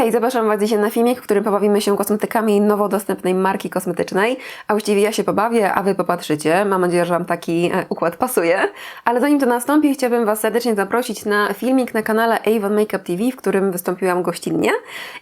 Hej, zapraszam Was dzisiaj na filmik, w którym pobawimy się kosmetykami nowo dostępnej marki kosmetycznej. A właściwie ja się pobawię, a Wy popatrzycie. Mam nadzieję, że Wam taki e, układ pasuje. Ale zanim to nastąpi, chciałabym Was serdecznie zaprosić na filmik na kanale Avon Makeup TV, w którym wystąpiłam gościnnie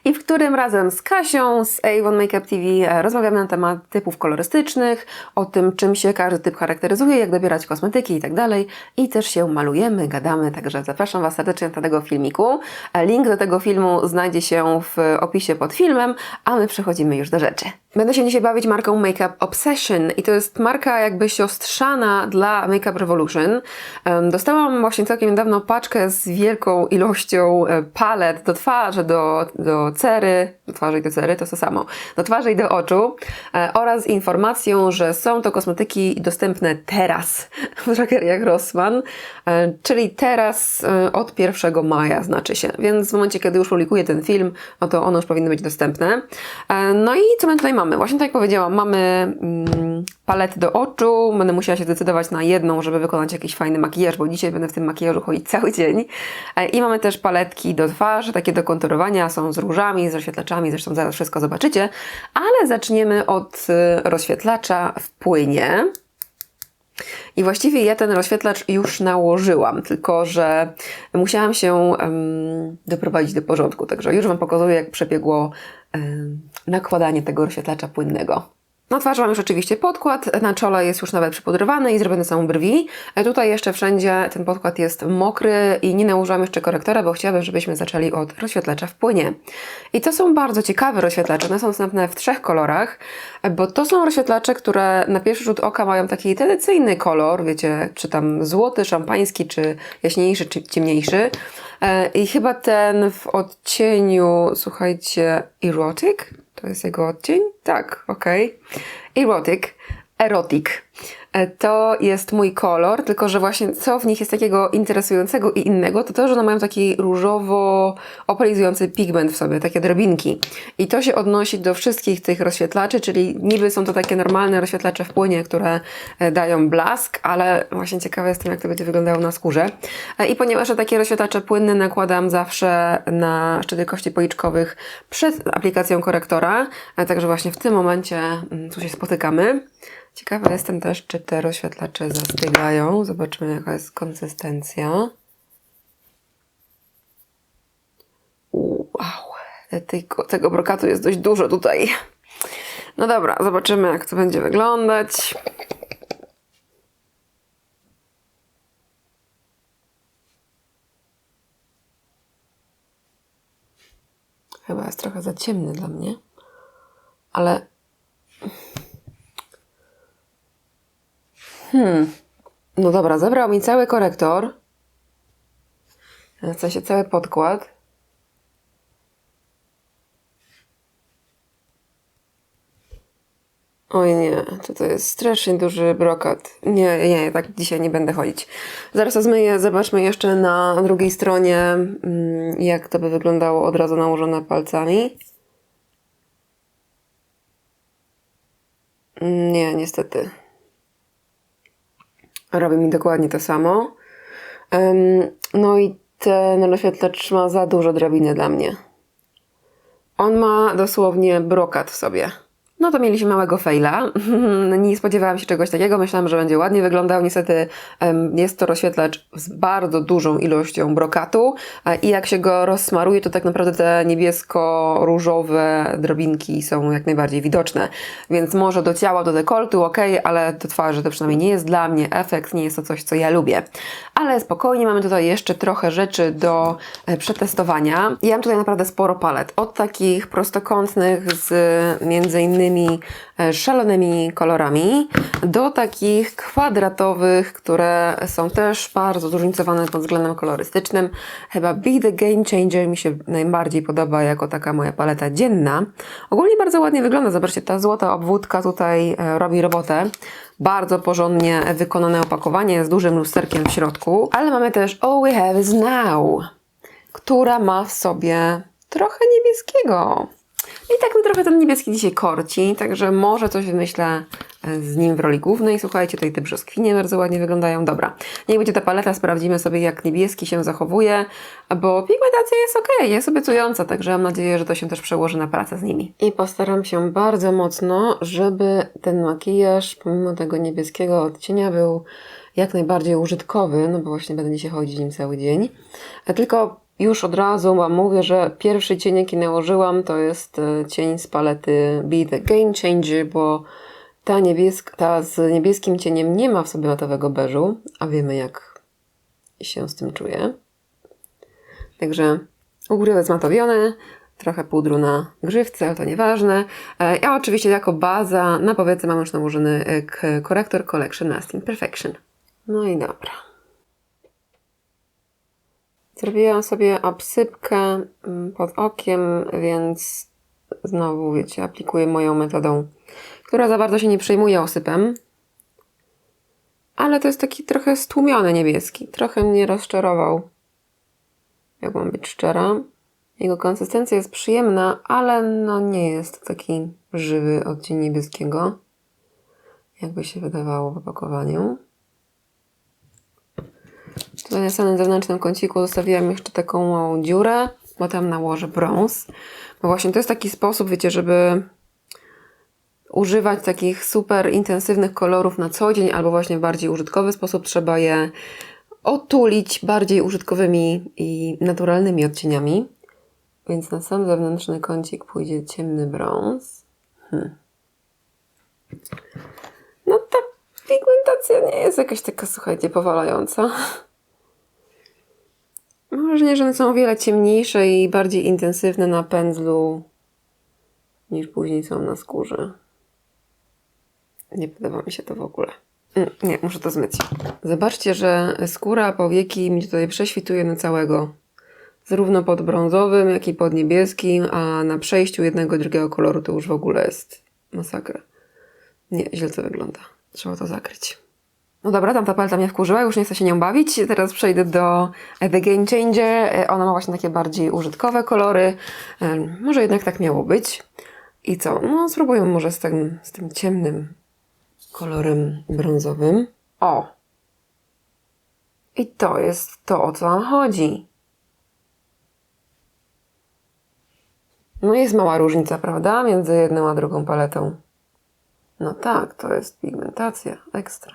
i w którym razem z Kasią z Avon Makeup TV e, rozmawiamy na temat typów kolorystycznych, o tym, czym się każdy typ charakteryzuje, jak dobierać kosmetyki i tak dalej. I też się malujemy, gadamy, także zapraszam Was serdecznie do tego filmiku. E, Link do tego filmu znajdzie się w opisie pod filmem, a my przechodzimy już do rzeczy. Będę się dzisiaj bawić marką Makeup Obsession i to jest marka jakby siostrzana dla Makeup Revolution. Dostałam właśnie całkiem niedawno paczkę z wielką ilością e, palet do twarzy, do, do cery, do twarzy i do cery, to to samo, do twarzy i do oczu e, oraz informacją, że są to kosmetyki dostępne teraz w drogeriach Rossmann, e, czyli teraz od 1 maja znaczy się, więc w momencie, kiedy już publikuję ten film, no to one już powinny być dostępne. No i co my tutaj mamy? Właśnie tak jak powiedziałam, mamy mm, palety do oczu, będę musiała się zdecydować na jedną, żeby wykonać jakiś fajny makijaż, bo dzisiaj będę w tym makijażu chodzić cały dzień. E, I mamy też paletki do twarzy, takie do konturowania, są z różami, z rozświetlaczami, zresztą zaraz wszystko zobaczycie, ale zaczniemy od e, rozświetlacza w płynie. I właściwie ja ten rozświetlacz już nałożyłam, tylko że musiałam się em, doprowadzić do porządku. Także już Wam pokazuję, jak przebiegło em, nakładanie tego rozświetlacza płynnego. Na twarzy mam już oczywiście podkład, na czole jest już nawet przypudrowany i zrobione są brwi. E, Tutaj jeszcze wszędzie ten podkład jest mokry i nie nałożyłam jeszcze korektora, bo chciałabym, żebyśmy zaczęli od rozświetlacza w płynie. I to są bardzo ciekawe rozświetlacze, one są dostępne w trzech kolorach, bo to są rozświetlacze, które na pierwszy rzut oka mają taki tradycyjny kolor, wiecie, czy tam złoty, szampański, czy jaśniejszy, czy ciemniejszy. E, I chyba ten w odcieniu, słuchajcie, erotic? To jest jego odcień? Tak, okej. Erotic. Erotic. E, To jest mój kolor, tylko że właśnie co w nich jest takiego interesującego i innego, to to, że one mają taki różowo opalizujący pigment w sobie, takie drobinki. I to się odnosi do wszystkich tych rozświetlaczy, czyli niby są to takie normalne rozświetlacze w płynie, które e, dają blask, ale właśnie ciekawe jestem, jak to będzie wyglądało na skórze. E, I ponieważ takie rozświetlacze płynne nakładam zawsze na szczyty kości policzkowych przed aplikacją korektora, także właśnie w tym momencie mm, tu się spotykamy. Ciekawa jestem też, czy te rozświetlacze zastygają. Zobaczymy, jaka jest konsystencja. Wow, tego, tego brokatu jest dość dużo tutaj. No dobra, zobaczymy, jak to będzie wyglądać. Chyba jest trochę za ciemny dla mnie, ale No dobra, zabrał mi cały korektor. W sensie cały podkład. Oj nie, to, to jest strasznie duży brokat. Nie, nie, tak dzisiaj nie będę chodzić. Zaraz to zmyję, zobaczmy jeszcze na drugiej stronie, mm, jak to by wyglądało od razu nałożone palcami. Mm, Nie, niestety. Robi mi dokładnie to samo. No i ten rozświetlacz ma za dużo drabiny dla mnie. On ma dosłownie brokat w sobie. No to mieliśmy małego faila. Nie spodziewałam się czegoś takiego. Myślałam, że będzie ładnie wyglądał. Niestety jest to rozświetlacz z bardzo dużą ilością brokatu e, i jak się go rozsmaruje, to tak naprawdę te niebiesko-różowe drobinki są jak najbardziej widoczne. Więc może do ciała, do dekoltu, ok, ale do twarzy to przynajmniej nie jest dla mnie efekt, nie jest to coś, co ja lubię. Ale spokojnie, mamy tutaj jeszcze trochę rzeczy do e, przetestowania. Ja mam tutaj naprawdę sporo palet. Od takich prostokątnych z między innymi e, szalonymi kolorami do takich kwadratowych, które są też bardzo zróżnicowane pod względem kolorystycznym. Chyba Be The Game Changer mi się najbardziej podoba jako taka moja paleta dzienna. Ogólnie bardzo ładnie wygląda. Zobaczcie, ta złota obwódka tutaj e, robi robotę. Bardzo porządnie wykonane opakowanie z dużym lusterkiem w środku. Ale mamy też All We Have Is Now, która ma w sobie trochę niebieskiego. I tak mi trochę ten niebieski dzisiaj korci, także może coś wymyślę e, z nim w roli głównej. Słuchajcie, tutaj te brzoskwinie bardzo ładnie wyglądają. Dobra, niech będzie ta paleta, sprawdzimy sobie jak niebieski się zachowuje, bo pigmentacja jest ok, jest obiecująca, także mam nadzieję, że to się też przełoży na pracę z nimi. I postaram się bardzo mocno, żeby ten makijaż, pomimo tego niebieskiego odcienia, był jak najbardziej użytkowy, no bo właśnie będę dzisiaj chodzić nim cały dzień. E, Tylko już od razu Wam mówię, że pierwszy cień, jaki nałożyłam, to jest e, cień z palety Be The Game Changer, bo ta, niebieska, ta z niebieskim cieniem nie ma w sobie matowego beżu, a wiemy jak się z tym czuję. Także u góry zmatowione, trochę pudru na grzywce, ale to nieważne. E, Ja oczywiście jako baza na powiece mam już nałożony e, korektor Collection Lasting Perfection. No i dobra. Zrobiłam sobie obsypkę mm, pod okiem, więc znowu, wiecie, aplikuję moją metodą, która za bardzo się nie przejmuje osypem. Ale to jest taki trochę stłumiony niebieski. Trochę mnie rozczarował, jak mam być szczera. Jego konsystencja jest przyjemna, ale no nie jest taki żywy odcień niebieskiego, jakby się wydawało w opakowaniu. Tutaj na samym zewnętrznym kąciku zostawiłam jeszcze taką małą dziurę, bo tam nałożę brąz. Bo właśnie to jest taki sposób, wiecie, żeby używać takich super intensywnych kolorów na co dzień, albo właśnie w bardziej użytkowy sposób trzeba je otulić bardziej użytkowymi i naturalnymi odcieniami. Więc na sam zewnętrzny kącik pójdzie ciemny brąz. Hmm. No ta pigmentacja nie jest jakaś taka, słuchajcie, powalająca. Mam wrażenie, że one są o wiele ciemniejsze i bardziej intensywne na pędzlu niż później są na skórze. Nie podoba mi się to w ogóle. Mm, Nie, muszę to zmyć. Zobaczcie, że skóra powieki mi tutaj prześwituje na całego. Zarówno pod brązowym, jak i pod niebieskim, a na przejściu jednego i drugiego koloru to już w ogóle jest masakra. Nie, źle to wygląda. Trzeba to zakryć. No dobra, tam ta paleta mnie wkurzyła, już nie chcę się nią bawić. Teraz przejdę do e, The Game Changer. E, Ona ma właśnie takie bardziej użytkowe kolory. E, Może jednak tak miało być. I co? No spróbujmy może z tym, z tym ciemnym kolorem brązowym. O! I to jest to, o co chodzi. No jest mała różnica, prawda? Między jedną a drugą paletą. No tak, to jest pigmentacja ekstra.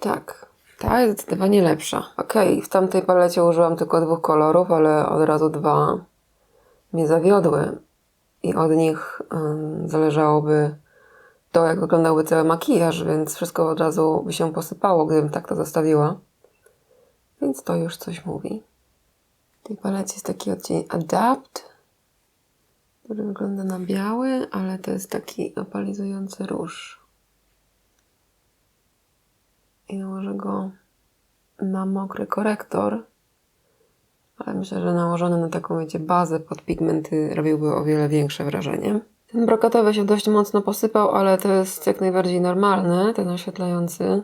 Tak, ta jest zdecydowanie lepsza. Okej, w tamtej palecie użyłam tylko dwóch kolorów, ale od razu dwa mnie zawiodły. I od nich zależałoby to, jak wyglądałby cały makijaż, więc wszystko od razu by się posypało, gdybym tak to zostawiła. Więc to już coś mówi. W tej palecie jest taki odcień Adapt, który wygląda na biały, ale to jest taki opalizujący róż. I nałożę go na mokry korektor. Ale myślę, że nałożony na taką, wiecie, bazę pod pigmenty robiłby o wiele większe wrażenie. Ten brokatowy się dość mocno posypał, ale to jest jak najbardziej normalne, ten oświetlający.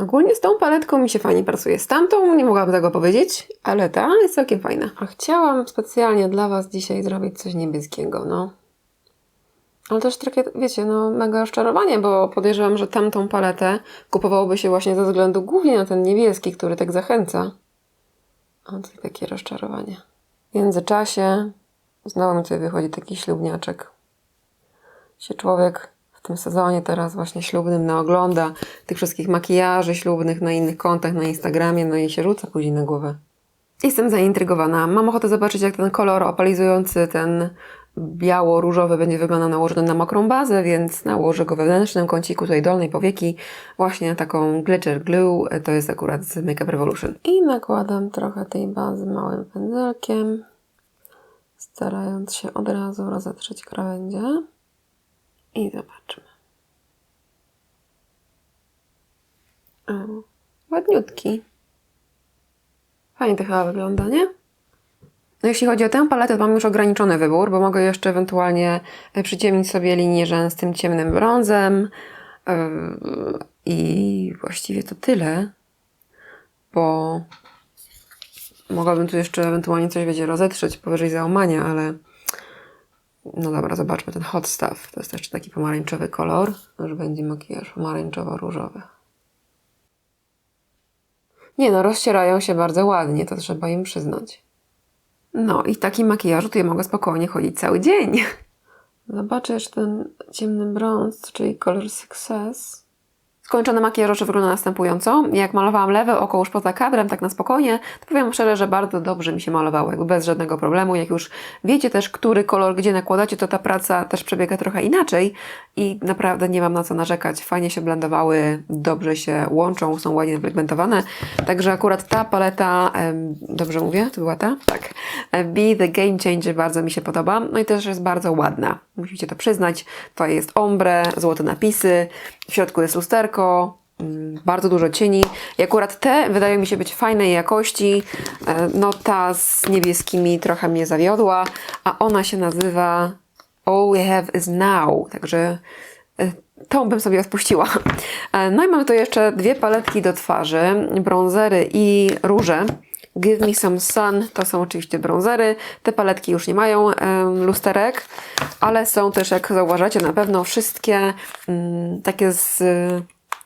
Ogólnie z tą paletką mi się fajnie pracuje. Z tamtą nie mogłabym tego powiedzieć, ale ta jest całkiem fajna. A chciałam specjalnie dla Was dzisiaj zrobić coś niebieskiego, no. Ale też takie, wiecie, no mega rozczarowanie, bo podejrzewam, że tamtą paletę kupowałoby się właśnie ze względu głównie na ten niebieski, który tak zachęca. A tutaj takie rozczarowanie. W międzyczasie znowu mi tutaj wychodzi taki ślubniaczek. Się człowiek w tym sezonie teraz właśnie ślubnym naogląda tych wszystkich makijaży ślubnych na innych kontach, na Instagramie, no i się rzuca później na głowę. Jestem zaintrygowana. Mam ochotę zobaczyć, jak ten kolor opalizujący, ten biało-różowy będzie wyglądał nałożony na mokrą bazę, więc nałożę go we wewnętrznym kąciku tutaj dolnej powieki, właśnie na taką glitter glue, to jest akurat z Makeup Revolution. I nakładam trochę tej bazy małym pędzelkiem, starając się od razu rozetrzeć krawędzie. I zobaczmy. O, ładniutki. Fajnie to chyba wygląda, nie? No jeśli chodzi o tę paletę, to mam już ograniczony wybór, bo mogę jeszcze ewentualnie e, przyciemnić sobie linię rzęs tym ciemnym brązem. Yy, I właściwie to tyle, bo mogłabym tu jeszcze ewentualnie coś będzie rozetrzeć powyżej załamania, ale No dobra, zobaczmy ten hot stuff. To jest jeszcze taki pomarańczowy kolor. Już będzie makijaż pomarańczowo-różowy. Nie no, rozcierają się bardzo ładnie, to trzeba im przyznać. No i w takim makijażu to ja mogę spokojnie chodzić cały dzień. Zobaczę jeszcze ten ciemny brąz, czyli kolor Success. Skończony makijaż oczy wygląda następująco. Jak malowałam lewe oko już poza kadrem, tak na spokojnie, to powiem szczerze, że bardzo dobrze mi się malowało, jakby bez żadnego problemu. Jak już wiecie też, który kolor gdzie nakładacie, to ta praca też przebiega trochę inaczej i naprawdę nie mam na co narzekać. Fajnie się blendowały, dobrze się łączą, są ładnie wypigmentowane. Także akurat ta paleta, dobrze mówię, to była ta? Tak. Be the Game Changer bardzo mi się podoba. No i też jest bardzo ładna. Musicie to przyznać. To jest ombre, złote napisy, w środku jest lusterko, mm, bardzo dużo cieni. I akurat te wydają mi się być fajnej jakości. E, No ta z niebieskimi trochę mnie zawiodła, a ona się nazywa All We Have Is Now. Także e, tą bym sobie odpuściła. E, No i mamy tu jeszcze dwie paletki do twarzy, bronzery i róże. Give Me Some Sun to są oczywiście bronzery. Te paletki już nie mają em, lusterek, ale są też, jak zauważacie, na pewno wszystkie mm, takie z,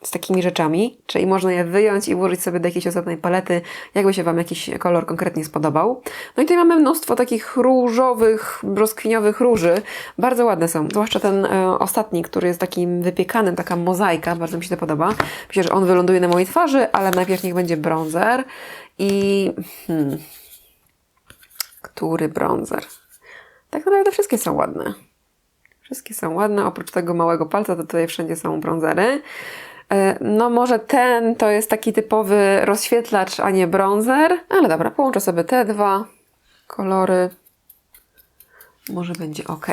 z takimi rzeczami, czyli można je wyjąć i włożyć sobie do jakiejś osobnej palety, jakby się Wam jakiś kolor konkretnie spodobał. No i tutaj mamy mnóstwo takich różowych, brzoskwiniowych róży. Bardzo ładne są, zwłaszcza ten e, ostatni, który jest takim wypiekanym, taka mozaika, bardzo mi się to podoba. Myślę, że on wyląduje na mojej twarzy, ale najpierw niech będzie bronzer. I hmm, który bronzer? Tak naprawdę wszystkie są ładne. Wszystkie są ładne, oprócz tego małego palca, to tutaj wszędzie są bronzery. E, No może ten to jest taki typowy rozświetlacz, a nie bronzer. Ale dobra, połączę sobie te dwa kolory. Może będzie ok.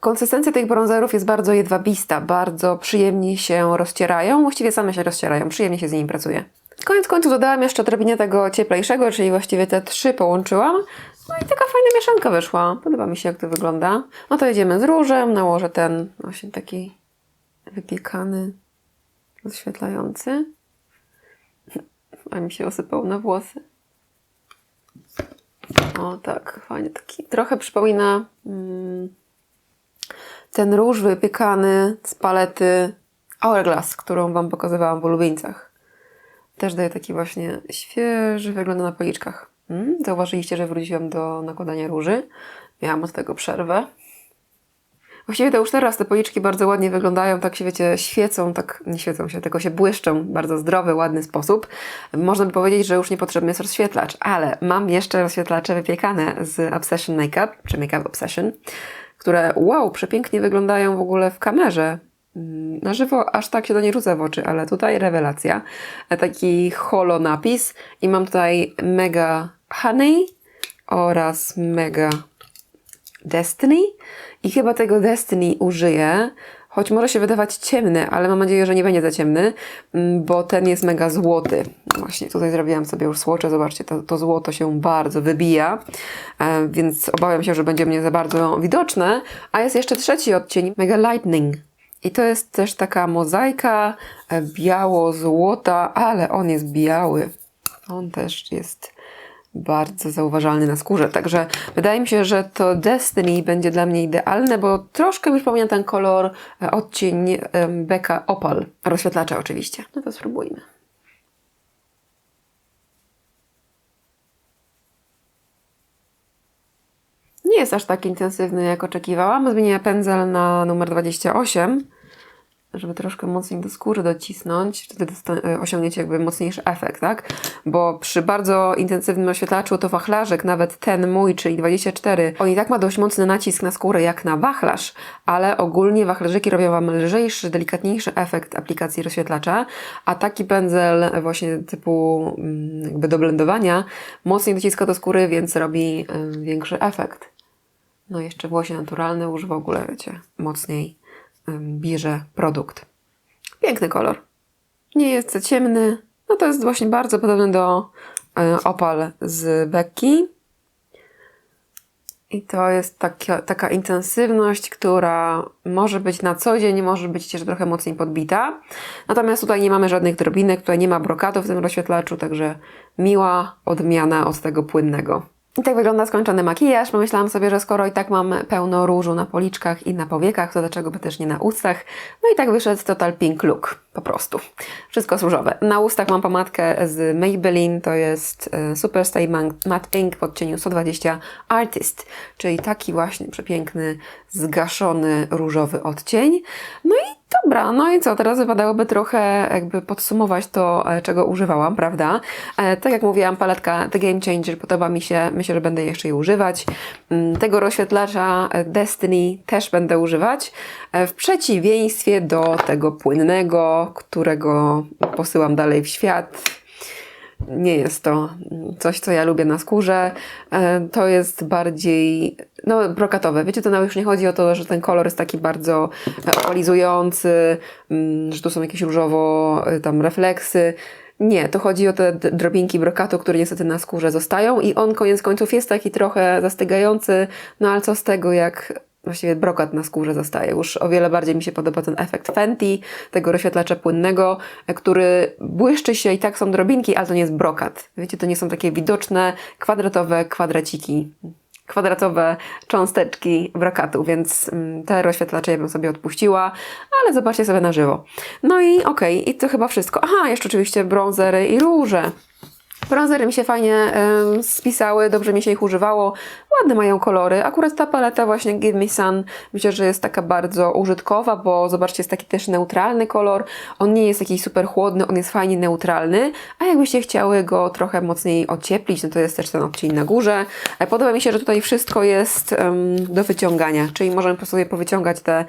Konsystencja tych bronzerów jest bardzo jedwabista, bardzo przyjemnie się rozcierają, właściwie same się rozcierają, przyjemnie się z nimi pracuje. Koniec końców dodałam jeszcze odrobinę tego cieplejszego, czyli właściwie te trzy połączyłam. No i taka fajna mieszanka wyszła. Podoba mi się, jak to wygląda. No to jedziemy z różem, nałożę ten właśnie taki wypiekany, rozświetlający. A mi się osypał na włosy. O tak, fajnie. Taki trochę przypomina mm, ten róż wypiekany z palety Hourglass, którą Wam pokazywałam w ulubieńcach. Też daje taki właśnie świeży wygląd na policzkach. Mm, zauważyliście, że wróciłam do nakładania róży. Miałam od tego przerwę. Właściwie to już teraz te policzki bardzo ładnie wyglądają, tak się wiecie, świecą, tak nie świecą się, tylko się błyszczą w bardzo zdrowy, ładny sposób. Można by powiedzieć, że już niepotrzebny jest rozświetlacz, ale mam jeszcze rozświetlacze wypiekane z Obsession Makeup, czy Makeup Obsession, które wow, przepięknie wyglądają w ogóle w kamerze. Mm, Na żywo aż tak się to nie rzuca w oczy, ale tutaj rewelacja. Taki holo napis i mam tutaj Mega Honey oraz Mega Destiny i chyba tego Destiny użyję, choć może się wydawać ciemny, ale mam nadzieję, że nie będzie za ciemny, mm, bo ten jest mega złoty. Właśnie tutaj zrobiłam sobie już słocze, zobaczcie, to, to złoto się bardzo wybija, e, więc obawiam się, że będzie mnie za bardzo widoczne, a jest jeszcze trzeci odcień, Mega Lightning. I to jest też taka mozaika e, biało-złota, ale on jest biały. On też jest bardzo zauważalny na skórze. Także wydaje mi się, że to Destiny będzie dla mnie idealne, bo troszkę mi przypomina ten kolor, e, odcień em, Beka Opal. Rozświetlacza oczywiście. No to spróbujmy. Nie jest aż tak intensywny, jak oczekiwałam. Zmienię pędzel na numer 28, żeby troszkę mocniej do skóry docisnąć. Wtedy e, osiągniecie jakby mocniejszy efekt, tak? Bo przy bardzo intensywnym oświetlaczu to wachlarzyk, nawet ten mój, czyli 24, on i tak ma dość mocny nacisk na skórę, jak na wachlarz, ale ogólnie wachlarzyki robią Wam lżejszy, delikatniejszy efekt aplikacji rozświetlacza, a taki pędzel właśnie typu mm, jakby do blendowania mocniej dociska do skóry, więc robi większy efekt. No jeszcze włosie naturalne już w ogóle, wiecie, mocniej bierze produkt. Piękny kolor. Nie jest za ciemny. No to jest właśnie bardzo podobny do y, opal z Becky. I to jest taka, taka intensywność, która może być na co dzień, może być też trochę mocniej podbita. Natomiast tutaj nie mamy żadnych drobinek, tutaj nie ma brokatu w tym rozświetlaczu, także miła odmiana od tego płynnego. I tak wygląda skończony makijaż. Pomyślałam sobie, że skoro i tak mam pełno różu na policzkach i na powiekach, to dlaczego by też nie na ustach? No i tak wyszedł total pink look, po prostu. Wszystko jest różowe. Na ustach mam pomadkę z Maybelline, to jest e, Super Stay Matte Pink w odcieniu 120 Artist, czyli taki właśnie przepiękny, zgaszony, różowy odcień. No i Dobra, no i co? Teraz wypadałoby trochę jakby podsumować to, e, czego używałam, prawda? E, tak jak mówiłam, paletka The Game Changer podoba mi się, myślę, że będę jeszcze jej używać. Mm, Tego rozświetlacza e, Destiny też będę używać, w przeciwieństwie do tego płynnego, którego posyłam dalej w świat. Nie jest to coś, co ja lubię na skórze. E, To jest bardziej no, brokatowe. Wiecie, to nawet już nie chodzi o to, że ten kolor jest taki bardzo e, opalizujący, mm, że tu są jakieś różowo e, tam refleksy. Nie, to chodzi o te drobinki brokatu, które niestety na skórze zostają i on koniec końców jest taki trochę zastygający, no ale co z tego, jak właściwie brokat na skórze zostaje. Już o wiele bardziej mi się podoba ten efekt Fenty, tego rozświetlacza płynnego, który błyszczy się i tak są drobinki, ale to nie jest brokat. Wiecie, to nie są takie widoczne, kwadratowe kwadraciki, kwadratowe cząsteczki brokatu, więc mm, te rozświetlacze ja bym sobie odpuściła, ale zobaczcie sobie na żywo. No i okej, i to chyba wszystko. Aha, jeszcze oczywiście bronzery i róże. Bronzery mi się fajnie spisały, dobrze mi się ich używało. Ładne mają kolory. Akurat ta paleta właśnie Give Me Sun myślę, że jest taka bardzo użytkowa, bo zobaczcie, jest taki też neutralny kolor. On nie jest jakiś super chłodny, on jest fajnie neutralny, a jakbyście chciały go trochę mocniej ocieplić, no to jest też ten odcień na górze. E, Podoba mi się, że tutaj wszystko jest do wyciągania, czyli możemy po sobie powyciągać te,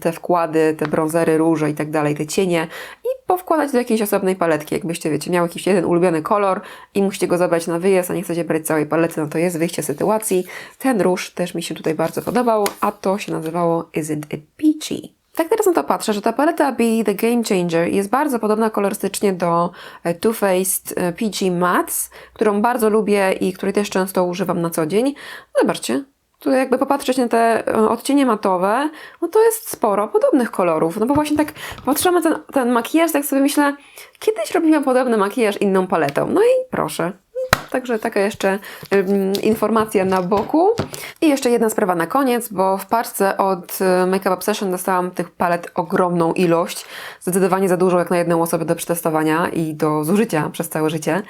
te wkłady, te bronzery, róże i tak dalej, te cienie i powkładać do jakiejś osobnej paletki. Jakbyście, wiecie, miał jakiś jeden ulubiony kolor i musicie go zabrać na wyjazd, a nie chcecie brać całej palety, no to jest wyjście z sytuacji. Ten róż też mi się tutaj bardzo podobał, a to się nazywało Isn't It Peachy? Tak teraz na to patrzę, że ta paleta Be The Game Changer jest bardzo podobna kolorystycznie do e, Too Faced e, PG Mattes, którą bardzo lubię i której też często używam na co dzień. Zobaczcie, tu jakby popatrzeć na te e, odcienie matowe, no to jest sporo podobnych kolorów. No bo właśnie tak patrzyłam na ten, ten makijaż, tak sobie myślę, kiedyś robiłam podobny makijaż inną paletą. No i proszę. Także taka jeszcze ym, informacja na boku. I jeszcze jedna sprawa na koniec, bo w paczce od y, Makeup Obsession dostałam tych palet ogromną ilość. Zdecydowanie za dużo jak na jedną osobę do przetestowania i do zużycia przez całe życie.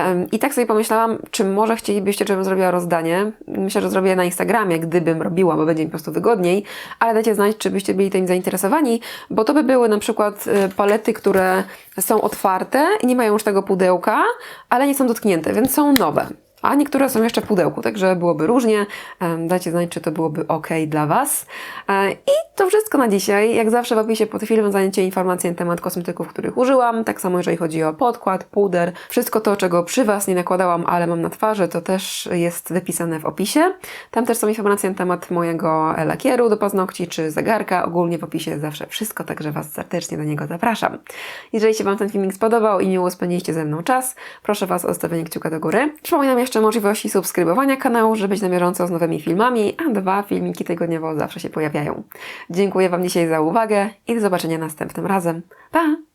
Ym, I tak sobie pomyślałam, czy może chcielibyście, żebym zrobiła rozdanie. Myślę, że zrobię na Instagramie, gdybym robiła, bo będzie mi po prostu wygodniej. Ale dajcie znać, czy byście byli tym zainteresowani, bo to by były na przykład y, palety, które są otwarte i nie mają już tego pudełka, ale nie są dotknięte, więc są nowe. A niektóre są jeszcze w pudełku, także byłoby różnie. Dajcie znać, czy to byłoby ok dla Was. E, I to wszystko na dzisiaj. Jak zawsze w opisie pod filmem znajdziecie informacje na temat kosmetyków, których użyłam. Tak samo jeżeli chodzi o podkład, puder, wszystko to, czego przy Was nie nakładałam, ale mam na twarzy, to też jest wypisane w opisie. Tam też są informacje na temat mojego lakieru do paznokci czy zegarka. Ogólnie w opisie zawsze wszystko, także Was serdecznie do niego zapraszam. Jeżeli się Wam ten filmik spodobał i miło spędziliście ze mną czas, proszę Was o zostawienie kciuka do góry. Przypominam jeszcze możliwości subskrybowania kanału, żeby być na bieżąco z nowymi filmami, a dwa filmiki tygodniowo zawsze się pojawiają. Dziękuję Wam dzisiaj za uwagę i do zobaczenia następnym razem. Pa!